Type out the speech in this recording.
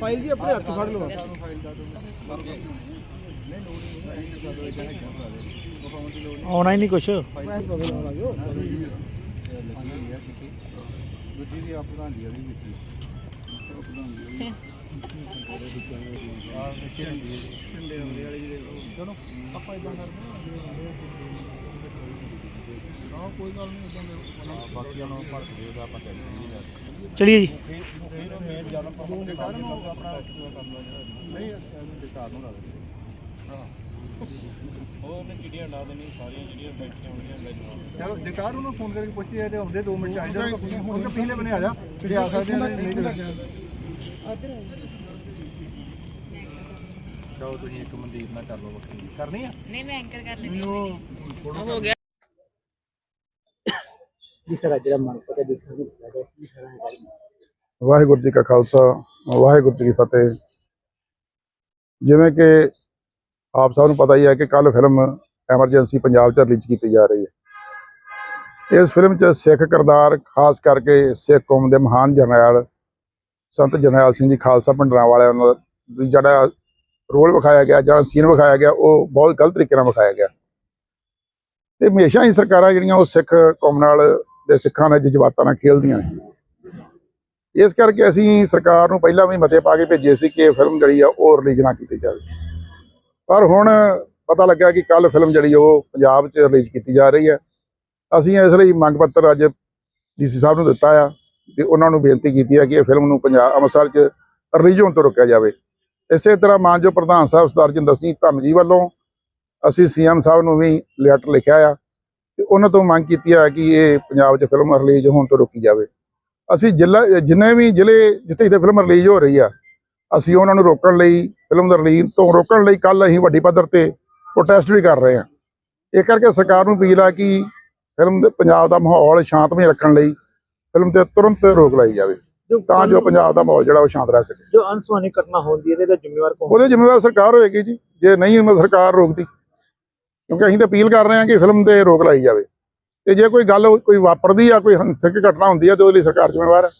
File ਜੀ ਆਪਣੇ ਹੱਥ ਫੜ ਲਓ। ਆਉਣਾ ਹੀ ਨਹੀਂ ਕੁਛ। ਦੂਜੀ ਦੀ ਆਪ ਪ੍ਰਧਾਨ ਦੀ ਉਹਦੀ ਕੀਤੀ ਚਲੋ ਆਪਾਂ ਇਦਾਂ ਕਰਦੇ ਹਾਂ ਕੋਈ ਗੱਲ ਨਹੀਂ। ਇਦਾਂ ਦੇ ਬਾਕੀ ਨੂੰ ਭਰ ਕੇ ਉਹਦਾ ਆਪਾਂ ਚੱਲ ਜੀ। ਚਲਿਏ ਜੀ ਜ਼ਿਆਦਾ ਪ੍ਰਮੋਟ ਕਰ ਨੂੰ ਆਪਣਾ। ਨਹੀਂ ਵਿਚਾਰ ਨੂੰ ਦੇ ਹਾਂ। ਉਹ ਨੇ ਚਿੜੀਆਂ ਲਾ ਦੇਣੀ ਸਾਰੀਆਂ ਜਿਹੜੀਆਂ ਬੈਠੀਆਂ ਹੋਣਗੀਆਂ ਮੈਨੂੰ ਚਲੋ ਜਕਾਰ ਨੂੰ ਫੋਨ ਕਰਕੇ ਪੁੱਛੀ ਤੇ ਆਉਂਦੇ 2 ਮਿੰਟ ਜਾਓ ਹੁਣ ਤਾਂ ਪਿਛਲੇ ਬਨੇ ਆ ਜਾ ਜੇ ਆ ਸਕਦੇ ਆ ਨਹੀਂ ਜਾਓ ਤੁਸੀਂ ਇੱਕ ਮਨਦੀਪ ਨਾਲ ਕਰ ਲਓ ਵੱਖਰੀ ਕਰਨੀ ਆ? ਨਹੀਂ ਮੈਂ ਐਂਕਰ ਕਰ ਲੈਂਦੀ ਹਾਂ। ਹੋ ਗਿਆ। ਜੀ ਸਰ ਜਿਹੜਾ ਮਨ ਪਤਾ ਜਿਸ ਨੂੰ ਲੱਗਾ ਕੀ ਸਰਾਂ ਵਾਹਿਗੁਰੂ ਜੀ ਕਾ ਖਾਲਸਾ, ਵਾਹਿਗੁਰੂ ਜੀ ਕੀ ਫਤਿਹ। ਜਿਵੇਂ ਕਿ ਆਪ ਸਭ ਨੂੰ ਪਤਾ ਹੀ ਹੈ ਕਿ ਕੱਲ ਫਿਲਮ ਐਮਰਜੈਂਸੀ ਪੰਜਾਬ 'ਚ ਰਿਲੀਜ਼ ਕੀਤੀ ਜਾ ਰਹੀ ਹੈ। ਇਸ ਫਿਲਮ 'ਚ ਸਿੱਖ ਕਿਰਦਾਰ, ਖਾਸ ਕਰਕੇ ਸਿੱਖ ਕੌਮ ਦੇ ਮਹਾਨ ਜਰਨੈਲ ਸੰਤ ਜਰਨੈਲ ਸਿੰਘ ਜੀ ਖਾਲਸਾ ਭੰਡਰਾਂ ਵਾਲਿਆਂ ਦਾ ਜਿਹੜਾ ਰੋਲ ਵਿਖਾਇਆ ਗਿਆ ਜਾਂ ਸੀਨ ਵਿਖਾਇਆ ਗਿਆ, ਉਹ ਬਹੁਤ ਗਲਤ ਤਰੀਕੇ ਨਾਲ ਵਿਖਾਇਆ ਗਿਆ। ਤੇ ਹਮੇਸ਼ਾ ਹੀ ਸਰਕਾਰਾਂ ਜਿਹੜੀਆਂ ਉਹ ਸਿੱਖ ਕੌਮ ਨਾਲ ਦੇ ਸਿੱਖਾਂ ਨਾਲ ਜਜ਼ਬਾਤਾਂ ਨਾਲ ਖੇਲਦੀਆਂ ਨੇ। ਇਸ ਕਰਕੇ ਅਸੀਂ ਸਰਕਾਰ ਨੂੰ ਪਹਿਲਾਂ ਵੀ ਮਤੇ ਪਾ ਕੇ ਭੇਜੇ ਸੀ ਕਿ ਇਹ ਫਿਲਮ ਜਿਹੜੀ ਆ ਉਹ ਰਿਲੀਜ਼ ਨਾ ਕੀਤੀ ਜਾਵੇ। ਪਰ ਹੁਣ ਪਤਾ ਲੱਗਾ ਕਿ ਕੱਲ ਫਿਲਮ ਜਿਹੜੀ ਉਹ ਪੰਜਾਬ 'ਚ ਰਿਲੀਜ਼ ਕੀਤੀ ਜਾ ਰਹੀ ਹੈ। ਅਸੀਂ ਇਸ ਲਈ ਮੰਗ ਪੱਤਰ ਅੱਜ ਡੀਸੀ ਸਾਹਿਬ ਨੂੰ ਦਿੱਤਾ ਆ ਤੇ ਉਹਨਾਂ ਨੂੰ ਬੇਨਤੀ ਕੀਤੀ ਹੈ ਕਿ ਇਹ ਫਿਲਮ ਨੂੰ ਪੰਜਾਬ ਅੰਮ੍ਰਿਤਸਰ 'ਚ ਰਿਲੀਜ਼ ਹੋਣ ਤੋਂ ਰੋਕਿਆ ਜਾਵੇ। ਇਸੇ ਤਰ੍ਹਾਂ ਮਾਨਯੋਗ ਪ੍ਰਧਾਨ ਸਾਹਿਬ ਸਰਦਾਰ ਜਿੰਦਰ ਸਿੰਘ ਧੰਮ ਜੀ ਵੱਲੋਂ ਅਸੀਂ ਸੀਐਮ ਸਾਹਿਬ ਨੂੰ ਵੀ ਲੈਟਰ ਲਿਖਿਆ ਆ ਤੇ ਉਹਨਾਂ ਤੋਂ ਮੰਗ ਕੀਤੀ ਹੈ ਕਿ ਇਹ ਪੰਜਾਬ 'ਚ ਫਿਲਮ ਰਿਲੀਜ਼ ਹੋਣ ਤੋਂ ਰੋਕੀ ਜਾਵੇ। ਅਸੀਂ ਜ਼ਿਲ੍ਹਾ ਜਿੰਨੇ ਵੀ ਜ਼ਿਲ੍ਹੇ ਜਿੱਥੇ ਜਿੱਥੇ ਫਿਲਮ ਰਿਲੀਜ਼ ਹੋ ਰਹੀ ਆ ਅਸੀਂ ਉਹਨਾਂ ਨੂੰ ਰੋਕਣ ਲਈ ਫਿਲਮ ਦਾ ਰਿਲੀਜ਼ ਤੋਂ ਰੋਕਣ ਲਈ ਕੱਲ ਅਸੀਂ ਵੱਡੀ ਪੱਧਰ ਤੇ ਪ੍ਰੋਟੈਸਟ ਵੀ ਕਰ ਰਹੇ ਹਾਂ। ਇਹ ਕਰਕੇ ਸਰਕਾਰ ਨੂੰ ਅਪੀਲ ਆ ਕਿ ਫਿਲਮ ਦੇ ਪੰਜਾਬ ਦਾ ਮਾਹੌਲ ਸ਼ਾਂਤਮਈ ਰੱਖਣ ਲਈ ਫਿਲਮ ਤੇ ਤੁਰੰਤ ਰੋਕ ਲਾਈ ਜਾਵੇ ਤਾਂ ਜੋ ਪੰਜਾਬ ਦਾ ਮਾਹੌਲ ਜਿਹੜਾ ਉਹ ਸ਼ਾਂਤ ਰਹਿ ਸਕੇ। ਜੋ ਅਨਸਵਾਨੀ ਘਟਨਾ ਹੁੰਦੀ ਹੈ ਇਹਦੇ ਦਾ ਜ਼ਿੰਮੇਵਾਰ ਕੌਣ? ਉਹਦੇ ਜ਼ਿੰਮੇਵਾਰ ਸਰਕਾਰ ਹੋਏਗੀ ਜੀ। ਜੇ ਨਹੀਂ ਸਰਕਾਰ ਰੋਕਦੀ। ਕਿਉਂਕਿ ਅਸੀਂ ਤਾਂ ਅਪੀਲ ਕਰ ਰਹੇ ਹਾਂ ਕਿ ਫਿਲਮ ਤੇ ਰੋਕ ਲਾਈ ਜਾਵੇ। ਤੇ ਜੇ ਕੋਈ ਗੱਲ ਕੋਈ ਵਾਪਰਦੀ ਆ, ਕੋਈ ਹਿੰਸਕ ਘਟਨਾ ਹੁੰਦੀ ਆ, ਤੇ ਉਹਦੇ ਲਈ ਸਰਕਾਰ ਜ਼ਿੰਮੇਵਾਰ ਹੈ